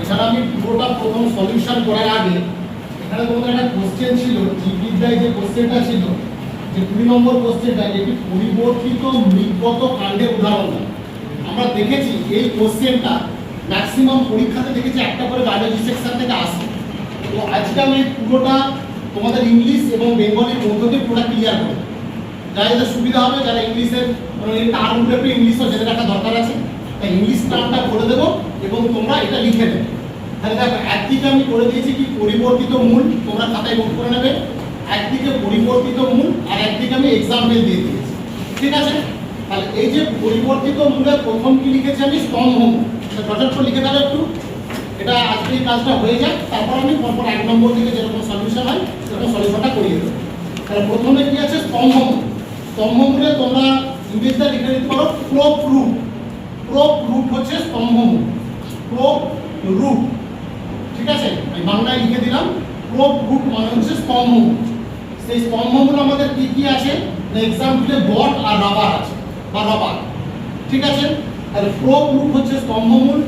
এছাড়া আমি পুরোটা প্রথম সলিউশন করার আগে, এখানে তোমাদের একটা কোশ্চেন ছিল জীববিদ্যায় যে কোশ্চেনটা ছিল, যে কুড়ি নম্বর কোশ্চেনটা এটি পরিবর্তিত মৃগগত কাণ্ডের উদাহরণ আমরা দেখেছি এই কোশ্চেনটা ম্যাক্সিমাম পরীক্ষাতে দেখেছি একটা করে বায়োলজি সেকশন থেকে আসে। তো আজকে আমি পুরোটা তোমাদের ইংলিশ এবং বেঙ্গলির মধ্য দিয়ে পুরোটা ক্লিয়ার করব। যারা যাদের সুবিধা হবে, যারা ইংলিশের টার্মগুলো ইংলিশও জেনে রাখা দরকার আছে। তাই ইংলিশ টার্মটা করে দেবো এবং তোমরা এটা লিখে নেবে তাহলে দেখো, একদিকে আমি করে দিয়েছি কি? পরিবর্তিত মূল, তোমরা খাতায় নোট করে নেবে। একদিকে পরিবর্তিত মূল আর একদিকে আমি এক্সাম্পল দিয়ে দিয়েছি। ঠিক আছে? তাহলে এই যে পরিবর্তিত মূলের প্রথম কি লিখেছি আমি? স্তম্ভ করে লিখে দাও একটু। এটা আজকে এই কাজটা হয়ে যাক, তারপর আমি পরপর এক নম্বর থেকে যেরকম সলিউশন হয়, সেরকম সলিউশনটা করিয়ে দেবো। তাহলে প্রথমে কি আছে? স্তম্ভ স্তম্ভ মূলে তোমরা ইংরেজিতে লিখে দিতে পারো প্রোপ রুট প্রোপ রুট হচ্ছে স্তম্ভ মূল প্রোপ রুট ঠিক আছে? আমি বাংলায় লিখে দিলাম। প্রোপ রুট মানে হচ্ছে স্তম্ভ মূল সেই স্তম্ভগুলো আমাদের কি কি আছে? এক্সাম্পলে বট আর রাবার আছে, বা রবার। ঠিক আছে? তাহলে প্রোপ রুট হচ্ছে স্তম্ভমূল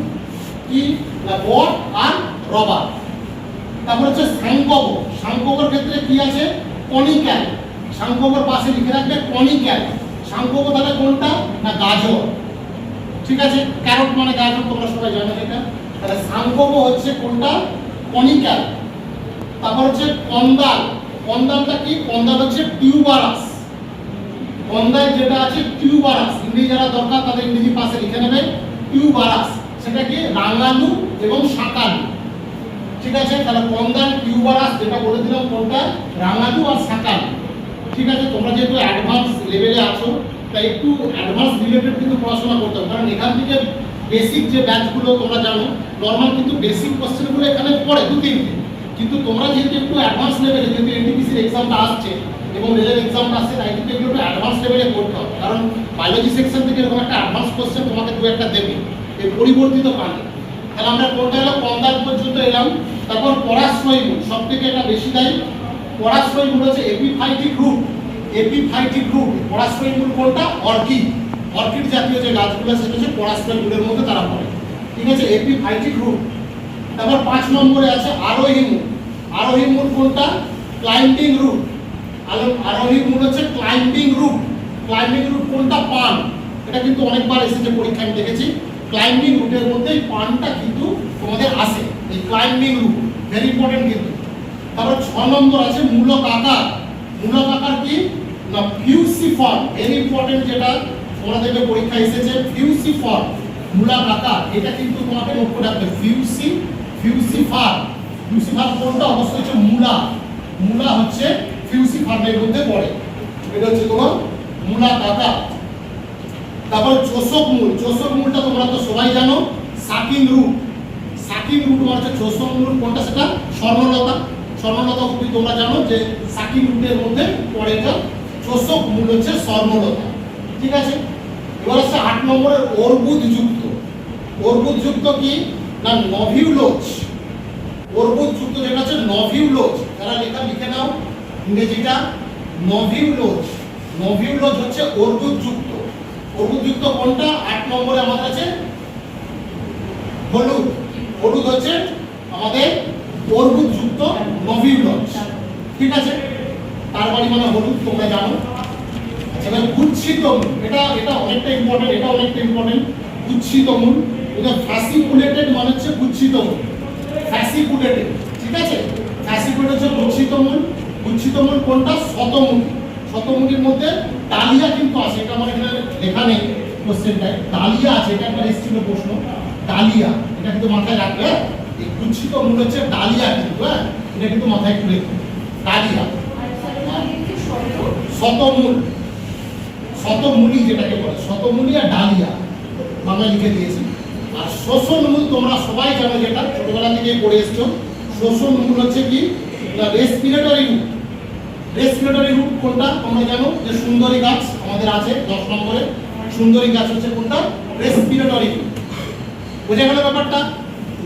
কি? না, বট আর রবার। তারপর হচ্ছে সাংকব সাংকবর ক্ষেত্রে কি আছে? কনিক্যাল সাংকবর পাশে লিখে রাখবে কনিক্যাল সাংকব তাহলে কোনটা? না, গাজর। ঠিক আছে? ক্যারট মানে গাজর তোমরা সবাই জানো এটা তাহলে সাংকব হচ্ছে কোনটা? কনিক্যাল তারপর হচ্ছে কন্দাল। কন্দালটা কি? কন্দাল হচ্ছে টিউবারাস। কন্দায় যেটা আছে, টিউবারাস। ইংরেজি যারা দরকার, তাদের ইংরেজি পাশে লিখে নেবে। টিউবারাস। সেটা কি রাঙালু এবং শাকালু। ঠিক আছে? তাহলে কন্দাল, টিউবারাস যেটা বলে দিলাম কোনটা? রাঙালু আর শাকালু। ঠিক আছে? তোমরা যেহেতু অ্যাডভান্স লেভেলে আছো তাই একটু অ্যাডভান্স রিলেটেড কিন্তু পড়াশোনা করতে হবে। কারণ এখান থেকে বেসিক যে ব্যাচগুলো তোমরা জানো নর্মাল কিন্তু বেসিক কোশ্চেনগুলো এখানে পড়ে দু তিনটে। কিন্তু তোমরা যেহেতু একটু অ্যাডভান্স লেভেলে যেহেতু এনটিপিসির এক্সামটা আসছে এবং রেলের এক্সামটা আসছে, তাই কিন্তু একটু অ্যাডভান্স লেভেলে করতে হবে। কারণ বায়োলজি সেকশন থেকে এরকম একটা অ্যাডভান্স কোশ্চেন তোমাকে দু একটা দেবে। এর পরিবর্তিত কাণ্ডে তাহলে আমরা কোনটা এলো কন্দাল পর্যন্ত এলাম। তারপর পরাশ্রয় সব থেকে এটা বেশি দেয়। পরাশ্রয় মূল হচ্ছে এপিফাইটিক রুট এপিফাইটিক রুট পরাশ্রয় মূল কোনটা? অর্কিড। অর্কিড জাতীয় যে গাছগুলো সেটা হচ্ছে পরাশ্রয় মূলের মধ্যে তারা পড়ে। ঠিক আছে? Epiphytic root. তারপর পাঁচ নম্বরে আছে আরোহী মূল। আরোহী মূল কোনটা? Climbing root. আরোহী মূল হচ্ছে ক্লাইম্বিং রুট। ক্লাইম্বিং রুট কোনটা? পান। এটা কিন্তু অনেকবার এসেছে পরীক্ষায়, আমি দেখেছি। ক্লাইম্বিং রুটের মধ্যে পানটা কিন্তু তোমাদের আসে। এই ক্লাইম্বিং রুট ভেরি ইম্পর্টেন্ট কিন্তু। তারপর ছ নম্বর আছে মূলক আকার। মূলক আকার কি? না ফিউসিফর্ম ভেরি ইম্পর্টেন্ট যেটা তোমরা দেখবে পরীক্ষায় এসেছে ফিউসিফর্ম মূলক আকার, এটা কিন্তু তোমাকে করে রাখবে ফিউসি ফিউসিফার ফিউসিফার কোনটা? অবশ্যই হচ্ছে মূলা। মূলা হচ্ছে ফিউসিফার্মের মধ্যে পড়ে। এটা হচ্ছে তোমার মূলা আকার। তারপর চোষক মূল, চোষক মূলটা তোমরা তো সবাই জানো সাকিং রুট। সাকিং রুট মানে হচ্ছে চোষক মূল, কোনটা? সেটা স্বর্ণলতা। স্বর্ণলতা তোমরা জানো যে সাকিং রুটের মধ্যে পড়ে এটা। চোষক মূল হচ্ছে স্বর্ণলতা ঠিক আছে? এবার হচ্ছে আট নম্বরের অর্বুদ যুক্ত অর্বুদ যুক্ত কি? না, নভিউলোচ। অর্বুদ যুক্ত যেটা হচ্ছে নভিউলোচ। যারা লেখা, লিখে নাও। ইংরেজিটা নভিউলোচ। নভিউলোচ হচ্ছে অর্বুদ যুক্ত হলুদযুক্ত কোনটা? আট নম্বরে আমাদের আছে হলুদ। হলুদ হচ্ছে আমাদের অর্বুদযুক্ত নভিউলজ ঠিক আছে? তার বাড়ি মানে হলুদ তোমরা জানো। এবার গুচ্ছিত মূল, এটা এটা অনেকটা ইম্পর্টেন্ট এটা অনেকটা ইম্পর্টেন্ট গুচ্ছিত মূল, এটা ফ্যাসিকুলেটেড মানে হচ্ছে গুচ্ছিত মূল। ফ্যাসিকুলেটেড ঠিক আছে? ফ্যাসিকুলেটেড হচ্ছে গুচ্ছিত মূল। গুচ্ছিত মূল কোনটা? শতমূল শতমূলীর মধ্যে ডালিয়া কিন্তু আছে, এটা আমার এখানে লেখা নেই কোশ্চেনটায় ডালিয়া আছে, এটা একবার এসেছিল প্রশ্ন। ডালিয়া, এটা কিন্তু মাথায় রাখবে হ্যাঁ? এই গুচ্ছিত মূল হচ্ছে ডালিয়া কিন্তু হ্যাঁ? এটা কিন্তু মাথায় একটু রেখো। ডালিয়া। শতমূল। শতমূলি যেটাকে বলে শতমূলি আর ডালিয়া বাংলা লিখে দিয়েছি আর শোষণ মূল তোমরা সবাই জানো যেটা, ছোটবেলা থেকে পড়ে এসছো। শোষণ মূল হচ্ছে কি? রেসপিরেটরি রুট রেসপিরেটরি রুট কোনটা? তোমরা জানো যে সুন্দরী গাছ আমাদের আছে দশ নম্বরে। সুন্দরী গাছ হচ্ছে কোনটা? রেসপিরেটরি রুট বোঝা গেল ব্যাপারটা?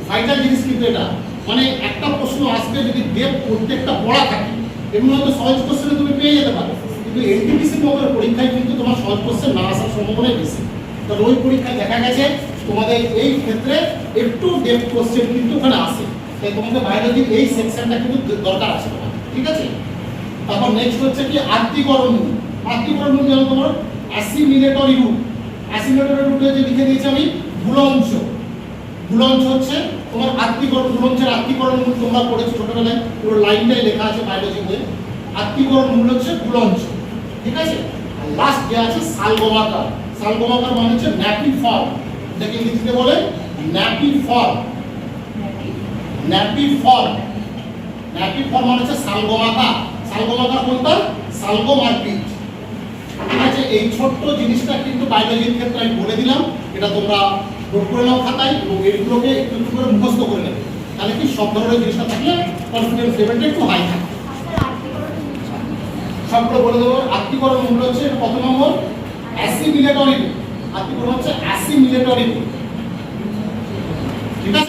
ভাইটাল জিনিস কিন্তু এটা। মানে একটা প্রশ্ন আসবে যদি দেব প্রত্যেকটা পড়া থাকে এমনি হয়তো সহজ কোশ্চেনে তুমি পেয়ে যেতে পারো। কিন্তু এনটিপিসি মতো পরীক্ষায় কিন্তু তোমার সহজ কোশ্চেন না আসার সম্ভাবনাই বেশি। তো ওই পরীক্ষায় দেখা গেছে তোমাদের এই ক্ষেত্রে একটু ডেপ কোশ্চেন কিন্তু ওখানে আসে। তাই তোমাকে বায়োলজির এই সেকশনটা কিন্তু দরকার আছে তোমার ঠিক আছে? তারপর নেক্সট হচ্ছে কি আত্মীকরণ আত্মীকরণ মূল যেমন তোমার? অ্যাসিমিলেটরি রুট অ্যাসিমিলেটরি রুটে যে লিখে দিয়েছি আমি, ভুলঞ্চ। ভুলঞ্চ হচ্ছে তোমার আত্মীকরণ, ভুলঞ্চের আত্মীকরণ মূল তোমরা পড়েছো ছোটবেলায়। পুরো লাইনটাই লেখা আছে বায়োলজি বইয়ে। আত্মীকরণ মূল হচ্ছে ভুলঞ্চ। ঠিক আছে? লাস্ট যে আছে, সালগোমাকার। সালগোমাকার মানে হচ্ছে ন্যাপি ফর্ম এটাকে ইংরেজিতে বলে napiform napiform napiform মানে হচ্ছে সালগোমাকা সালগোমাকা কোনটা? সালগোমার্পিড ঠিক আছে? এই ছোট্ট জিনিসটা কিন্তু বায়োলজির ক্ষেত্রে আমি বলে দিলাম। এটা তোমরা নোট করে নাও খাতায় এবং এইগুলোকে একটু একটু করে মুখস্থ করে নেবে। তাহলে কি সব ধরনের জিনিসটা থাকলে কনফিডেন্স লেভেলটা একটু হাই থাকে। সবগুলো বলে দেবো। আত্মীকরণ মূল্য হচ্ছে কত নম্বর অ্যাসিমিলেটরি আত্মীকরণ হচ্ছে অ্যাসিমিলেটরি